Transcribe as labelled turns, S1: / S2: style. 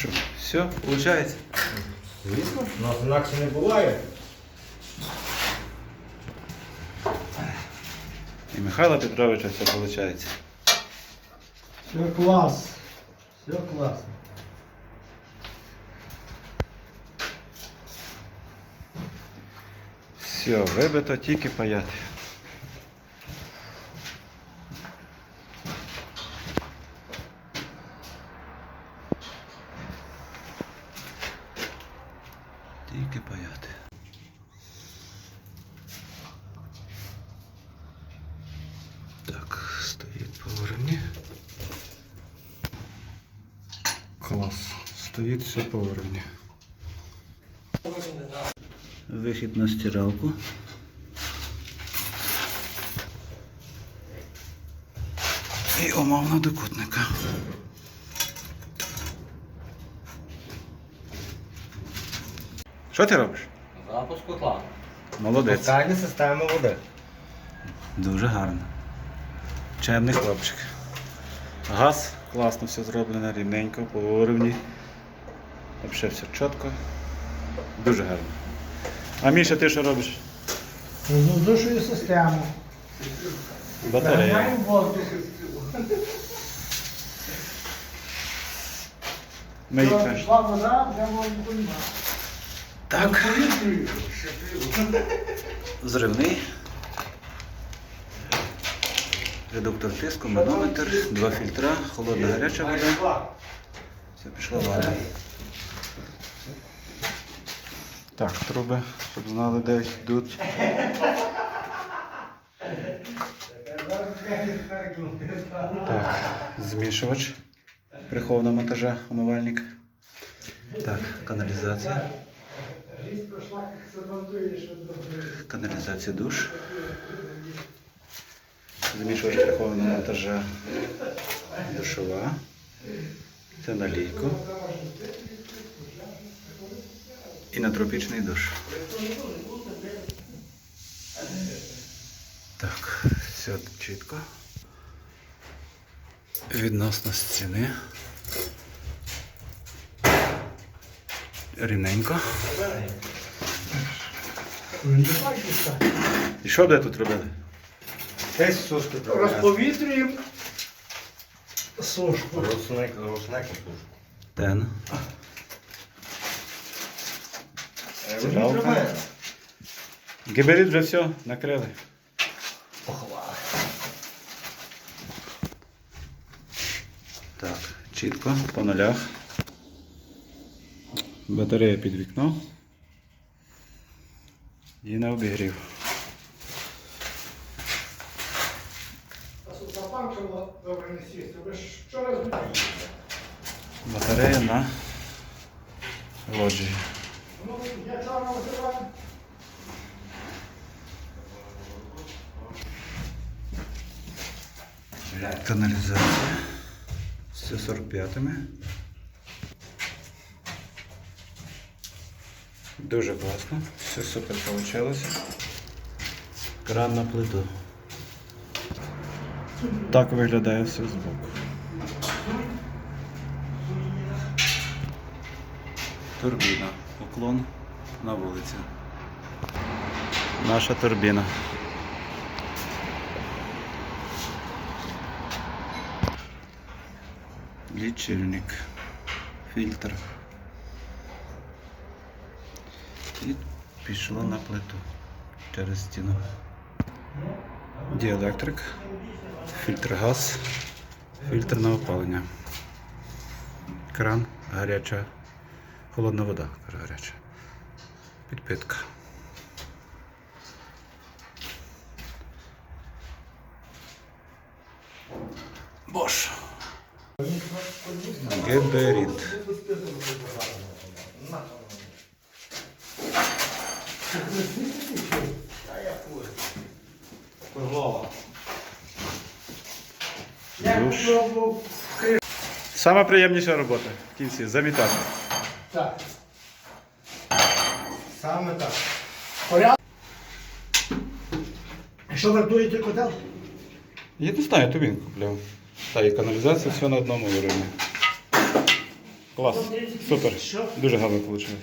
S1: Що, все, виходить?
S2: Звісно, у нас інакше не буває.
S1: І Михайла Петровича все виходить.
S2: Все клас. Все класно.
S1: Все, вибито тільки паяти. Тільки паяти. Так, стоїть по уровні. Клас. Стоїть все по. Вихід на стиралку. І умовно до кутника. Що ти робиш?
S2: Запуск котла.
S1: Молодець.
S2: Спеціальна система води.
S1: Дуже гарно. Чемний хлопчик. Газ класно все зроблено, рівненько, по уровні. Взагалі все чітко. Дуже гарно. А Міша, ти що робиш?
S2: Воздушую систему.
S1: Батарея.
S2: Заганяємо воздух.
S1: Ми їх теж.
S2: Пішла вода, вже воздуху немає.
S1: Так. Зривний. Редуктор тиску, манометр, два фільтра, холодна гаряча вода. Все, пішла вода. Так, труби, щоб знали, де йдуть. Так, змішувач прихованого монтажа, умивальник. Так, каналізація. Каналізація душ. Змішувач прихованого монтажа душова. Це на лійку. І на тропічний душ. Так, все чітко. Відносно стіни. Рівненько. І що де тут робили?
S3: Розповітрюємо сушку.
S2: Русник, русник сушку.
S1: Тен. Стиралка. Гіберит вже все, накрили. Так, чітко, по нулях. Батарея під вікно. І на обігрів. Батарея на лоджії.
S3: Ну, я вчора називав.
S1: Каналізація. З 45-ми. Дуже класно. Все супер вийшло. Кран на плиту. Так виглядає все збоку. Турбіна. Уклон на вулиці. Наша турбіна. лічильник, фільтр. І пішло на плиту через стіну. Діелектрик, фільтр газ, фільтр на опалення. Кран, гаряча, холодна вода, кажу, гаряча. Підпитка. Бош. Геберіт.
S2: Козлова.
S1: Душ. Сама приємніша робота в кінці замітати.
S3: Так.
S2: Саме так.
S3: Порядок. Що вартуєте котел?
S1: Я не знаю, тобі купляв. Та і каналізація все на одному уровні. Клас. Супер. Дуже гарно вийшло.